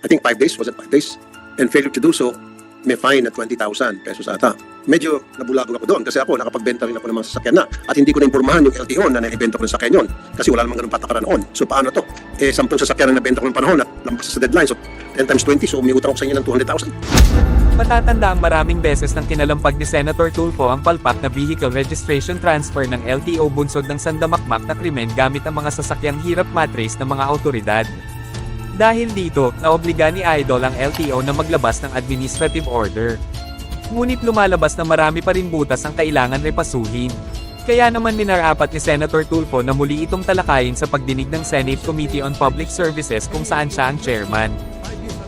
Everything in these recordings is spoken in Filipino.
I think 5 days, was it 5 days? And failure to do so, may fine na 20,000 pesos ata. Medyo nabulabog ako doon kasi ako nakapagbenta rin ako ng mga sasakyan na at hindi ko na-impormahan yung LTO na naibenta ko ng sasakyan yun kasi wala namang ganun patakaran noon. So paano to? Eh, 10 sasakyan na nabenta ko ng panahon at lampas sa deadline. So 10 times 20, so umiutang ako sa inyo ng 200,000. Matatanda ang maraming beses nang kinalampag ni Senator Tulfo ang palpak na vehicle registration transfer ng LTO bunsod ng sandamakmak na krimen gamit ang mga sasakyang hirap matrace ng mga autoridad. Dahil dito, naobliga ni Idol ang LTO na maglabas ng administrative order. Ngunit lumalabas na marami pa rin butas ang kailangan repasuhin. Kaya naman minarapat ni Senator Tulfo na muli itong talakayin sa pagdinig ng Senate Committee on Public Services kung saan siya ang chairman.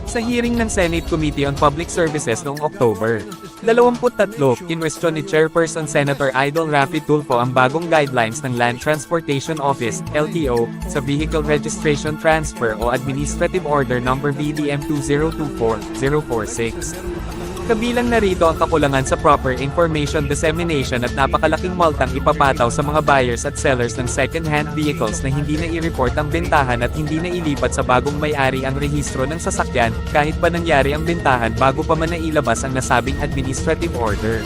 Sa hearing ng Senate Committee on Public Services noong October, 23, kinwestiyon ni Chairperson Senator Idol Rafi Tulfo ang bagong guidelines ng Land Transportation Office, LTO, sa Vehicle Registration Transfer o Administrative Order No. VDM 2024-046. Kabilang narito ang kakulangan sa proper information dissemination at napakalaking multang ipapataw sa mga buyers at sellers ng second-hand vehicles na hindi na i-report ang bentahan at hindi na ilipat sa bagong may-ari ang rehistro ng sasakyan kahit pa nangyari ang bentahan bago pa man nailabas ang nasabing administrative order.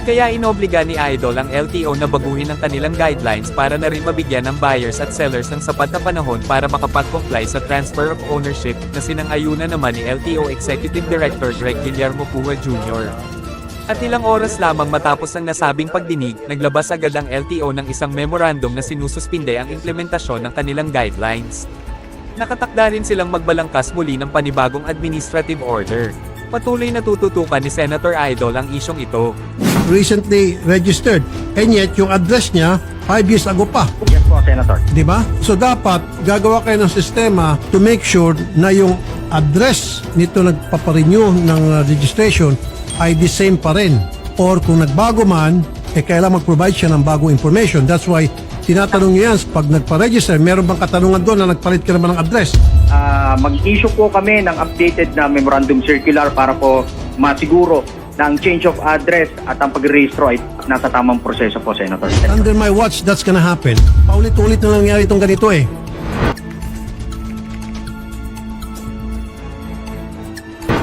Kaya inobliga ni Idol ang LTO na baguhin ang kanilang guidelines para na rin mabigyan ng buyers at sellers ng sapat na panahon para makapag-comply sa transfer of ownership na sinang-ayuna naman ni LTO Executive Director Greg Guillermo Pua Jr. At ilang oras lamang matapos ang nasabing pagdinig, naglabas agad ang LTO ng isang memorandum na sinususpinde ang implementasyon ng kanilang guidelines. Nakatakda rin silang magbalangkas muli ng panibagong administrative order. Patuloy na tututukan ni Senator Idol ang isyong ito. Recently registered. And yet, yung address niya, 5 years ago pa. Yes po, Senator. Di ba? So, dapat gagawa kayo ng sistema to make sure na yung address nito nagpaparenew ng uh, registration ay the same pa rin. Or kung nagbago man, eh kailangan mag-provide siya ng bagong information. That's why, tinatanong niyo yan, pag nagpa-register, meron bang katanungan doon na nagpalit ka naman ng address? Ah, mag-issue po kami ng updated na memorandum circular para po masiguro ang change of address at ang pag-rehistro ay nasa tamang proseso po, Senator. Under my watch, that's gonna happen. Paulit-ulit na nangyari itong ganito eh.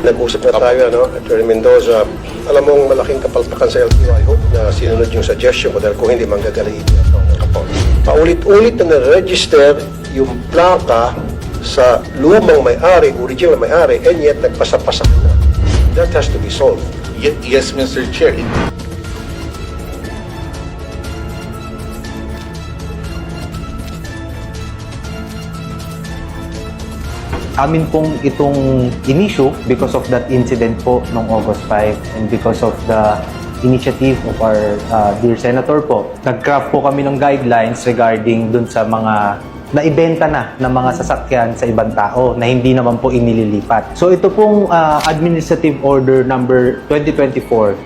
Nag-usap na tayo, ano, Attorney Mendoza. Alam mong malaking kapalpakan sa LTO. I hope na sinunod yung suggestion ko dahil kung hindi manggagalitin ako. Paulit-ulit na na-register yung plaka sa lumang may-ari, original na may-ari, and yet nagpasa-pasa na. That has to be solved. Ye- Yes, Mr. Chair. amin pong itong inisyu because of that incident po noong August 5 and because of the initiative of our uh, dear Senator po. Nag-craft po kami ng guidelines regarding dun sa mga naibenta na ng mga sasakyan sa ibang tao na hindi naman po inililipat. So ito pong uh, Administrative Order number 2024-046.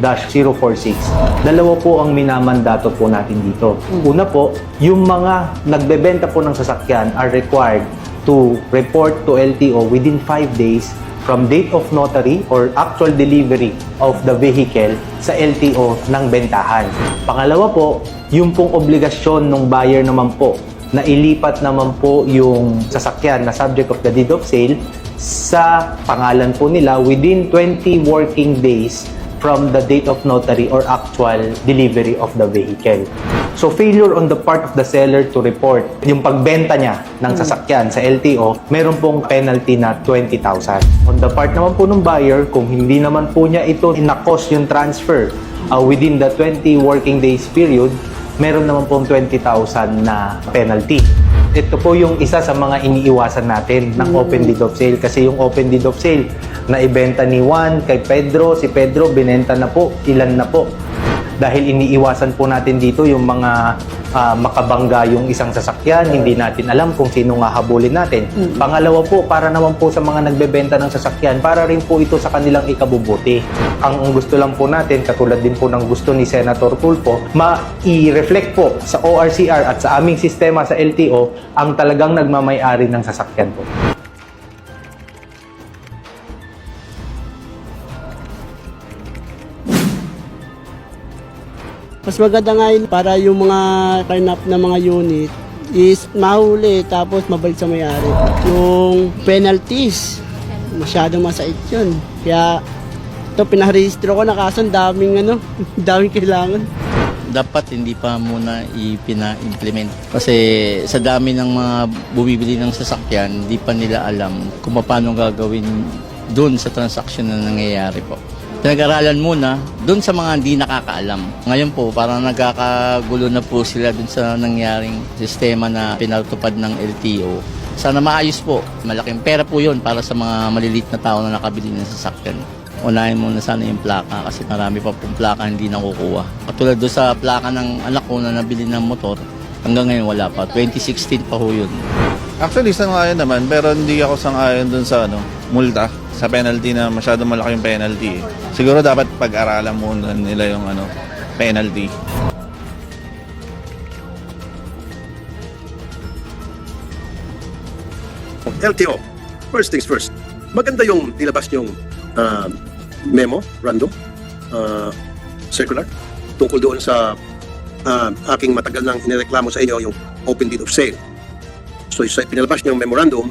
Dalawa po ang minamandato po natin dito. Una po, yung mga nagbebenta po ng sasakyan are required to report to LTO within 5 days from date of notary or actual delivery of the vehicle sa LTO ng bentahan. Pangalawa po, yung pong obligasyon ng buyer naman po na ilipat naman po yung sasakyan na subject of the deed of sale sa pangalan po nila within 20 working days from the date of notary or actual delivery of the vehicle. So failure on the part of the seller to report yung pagbenta niya ng sasakyan sa LTO, meron pong penalty na 20,000. On the part naman po ng buyer, kung hindi naman po niya ito inakos yung transfer uh, within the 20 working days period, meron naman pong 20,000 na penalty. Ito po yung isa sa mga iniiwasan natin ng open deed of sale kasi yung open deed of sale na ibenta ni Juan kay Pedro, si Pedro binenta na po, ilan na po. Dahil iniiwasan po natin dito yung mga ah, makabangga yung isang sasakyan, hindi natin alam kung sino nga habulin natin. Pangalawa po, para naman po sa mga nagbebenta ng sasakyan, para rin po ito sa kanilang ikabubuti. Ang gusto lang po natin, katulad din po ng gusto ni Senator Tulfo, ma-i-reflect po sa ORCR at sa aming sistema sa LTO ang talagang nagmamay-ari ng sasakyan po. Mas maganda nga yun para yung mga karnap na mga unit is mahuli tapos mabalik sa may-ari. Yung penalties masyado masait yun. Kaya ito pinarehistro ko na kaso daming ano, daming kailangan. dapat hindi pa muna ipina-implement. Kasi sa dami ng mga bumibili ng sasakyan, hindi pa nila alam kung paano gagawin doon sa transaction na nangyayari po. Pinag-aralan muna doon sa mga hindi nakakaalam. Ngayon po, parang nagkakagulo na po sila doon sa nangyaring sistema na pinatupad ng LTO. Sana maayos po. Malaking pera po yun para sa mga malilit na tao na nakabili ng sasakyan unahin muna sana yung plaka kasi marami pa pong plaka hindi nakukuha. Katulad doon sa plaka ng anak ko na nabili ng motor, hanggang ngayon wala pa. 2016 pa ho yun. Actually, sang-ayon naman, pero hindi ako sang-ayon dun sa ano, multa, sa penalty na masyadong malaki yung penalty. eh. Siguro dapat pag-aralan muna nila yung ano, penalty. LTO, first things first. Maganda yung nilabas yung ah, memo, random, ah, circular, tungkol doon sa ah, aking matagal nang inireklamo sa inyo yung open deed of sale. So sa pinalabas niyong memorandum,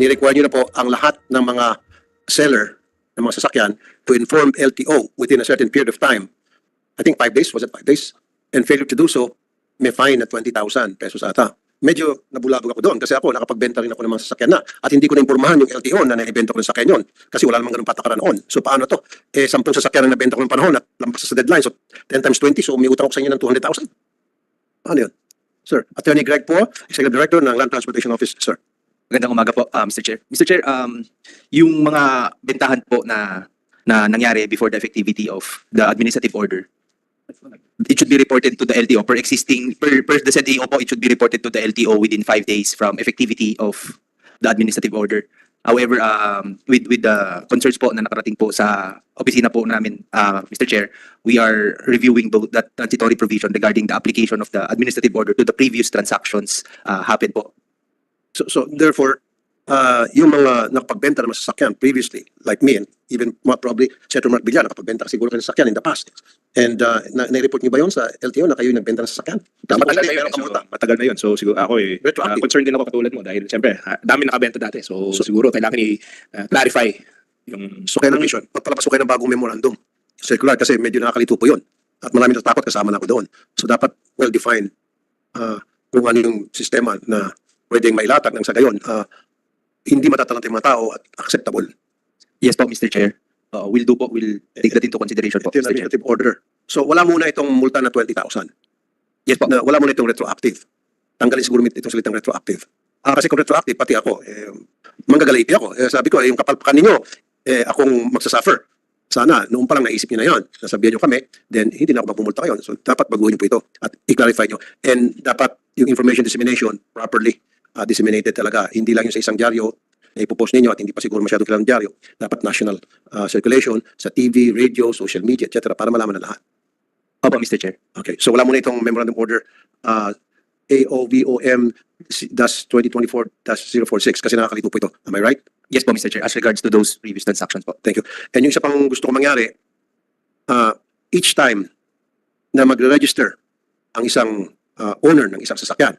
ni-require niyo na po ang lahat ng mga seller ng mga sasakyan to inform LTO within a certain period of time. I think five days, was it five days? And failure to do so, may fine na 20,000 pesos ata. Medyo nabulabog ako doon kasi ako nakapagbenta rin ako ng mga sasakyan na at hindi ko na impormahan yung LTO na naibenta ko ng sasakyan yon kasi wala namang ganun patakaran noon. So paano to? Eh, sampung sasakyan na nabenta ko ng panahon at lampas sa deadline. So 10 times 20, so umiutang ako sa inyo ng 200,000. Paano yun? Sir, Attorney Greg po, Executive Director ng Land Transportation Office, sir. Magandang umaga po, uh, Mr. Chair. Mr. Chair, um, yung mga bentahan po na na nangyari before the effectivity of the administrative order, it should be reported to the LTO per existing, per, per the said AO po, it should be reported to the LTO within five days from effectivity of the administrative order. However, um, with with the concerns po na nakarating po sa opisina po namin, uh, Mr. Chair, we are reviewing both that transitory provision regarding the application of the administrative order to the previous transactions uh, happened po. So, so therefore, uh, yung mga nakapagbenta ng mga sasakyan previously, like me, and even probably Senator Mark Villar, nakapagbenta siguro kayo ng sasakyan in the past. And uh, na- na-report niyo ba yun sa LTO na kayo yung nagbenta ng sasakyan? Dapat matagal na yun. So, matagal na yun. So siguro ako eh, uh, concerned din ako katulad mo dahil siyempre, ah, dami nakabenta dati. So, siguro kailangan i-clarify yung So kailangan mission, magpalabas ko kayo ng bagong memorandum. Circular kasi medyo nakakalito po yun. At marami natatakot kasama na ako doon. So dapat well-defined uh, kung ano yung sistema na pwedeng mailatag ng sa gayon. Uh, hindi matatalante yung mga tao at acceptable. Yes po, Mr. Chair. Uh, we'll do po, we'll take that into consideration po, Ito yung Mr. Chair. administrative order. So wala muna itong multa na 20,000. Yes po. Na, wala muna itong retroactive. Tanggalin siguro itong salitang retroactive. Ah, kasi kung retroactive, pati ako, eh, manggagalaiti ako. Eh, sabi ko, eh, yung kapalpakan ninyo, eh, akong magsasuffer. Sana, noong pa lang naisip niyo na yon, nasabihan niyo kami, then hindi na ako magpumulta kayo. So, dapat baguhin niyo po ito at i-clarify niyo. And dapat yung information dissemination properly uh, disseminated talaga. Hindi lang yung sa isang dyaryo na ipopost ninyo at hindi pa siguro masyado kilang dyaryo. Dapat national uh, circulation sa TV, radio, social media, etc. para malaman na lahat. Opo, Mr. Chair. Okay, so wala muna itong memorandum order uh, AOVOM dash 2024-046 kasi nakakalito po ito. Am I right? Yes po, Mr. Chair. As regards to those previous transactions po. Thank you. And yung isa pang gusto ko mangyari, uh, each time na magre-register ang isang uh, owner ng isang sasakyan,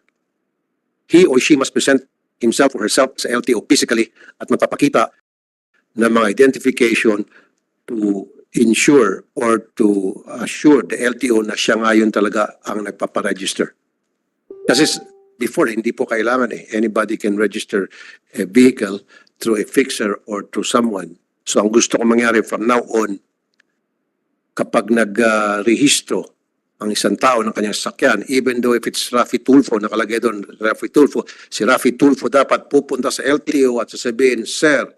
he or she must present himself or herself sa LTO physically at magpapakita ng mga identification to ensure or to assure the LTO na siya ngayon talaga ang nagpaparegister. Kasi before, hindi po kailangan eh. Anybody can register a vehicle through a fixer or through someone. So ang gusto ko mangyari from now on, kapag nag-rehistro ang isang tao ng kanyang sasakyan, even though if it's Rafi Tulfo, nakalagay doon Rafi Tulfo, si Rafi Tulfo dapat pupunta sa LTO at sasabihin, Sir,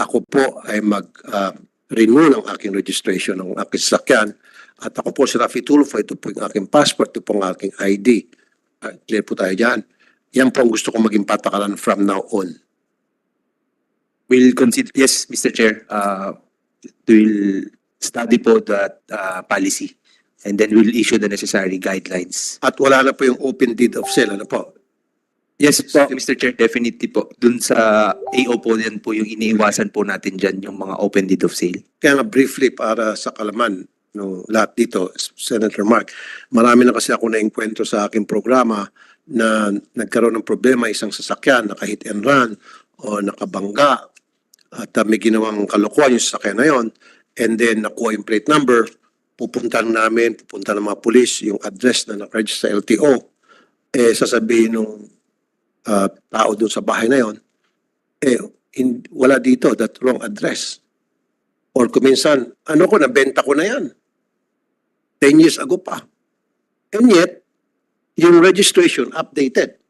ako po ay mag-renew ng aking registration ng aking sasakyan at ako po si Rafi Tulfo, ito po yung aking passport, ito po ang aking ID. Ah, clear po tayo dyan. Yan po ang gusto kong maging patakaran from now on. We'll consider, yes, Mr. Chair, uh, we'll study po that uh, policy and then we'll issue the necessary guidelines. At wala na po yung open deed of sale, ano po? Yes po, Mr. Chair, definitely po. Dun sa AO po yan po yung iniiwasan po natin dyan yung mga open deed of sale. Kaya nga briefly para sa kalaman no lahat dito, Senator Mark, marami na kasi ako na-enkwentro sa aking programa na nagkaroon ng problema isang sasakyan, naka-hit and run o nakabangga at uh, may ginawang kalokohan yung sasakyan na yon and then nakuha yung plate number, pupunta namin, pupunta ng mga pulis yung address na nakaregister sa LTO, eh sasabihin nung uh, tao doon sa bahay na yon, eh hin- wala dito, that wrong address. Or kuminsan, ano ko, nabenta ko na yan. 10 years ago pa. And yet, yung registration updated.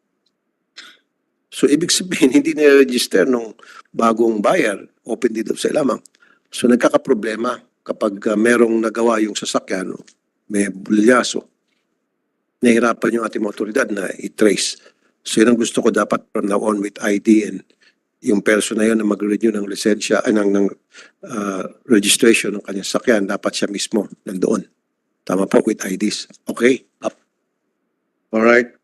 So, ibig sabihin, hindi na-register nung bagong buyer, open dito sa lamang. So, nagkakaproblema kapag uh, merong nagawa yung sasakyan, may bulyaso, nahirapan yung ating mga otoridad na i-trace. So, yun ang gusto ko dapat from now on with ID and yung person na yun na mag-renew ng lisensya, ay, ng, ng uh, registration ng kanyang sakyan, dapat siya mismo nandoon. Tama po, with IDs. Okay? Up. Alright.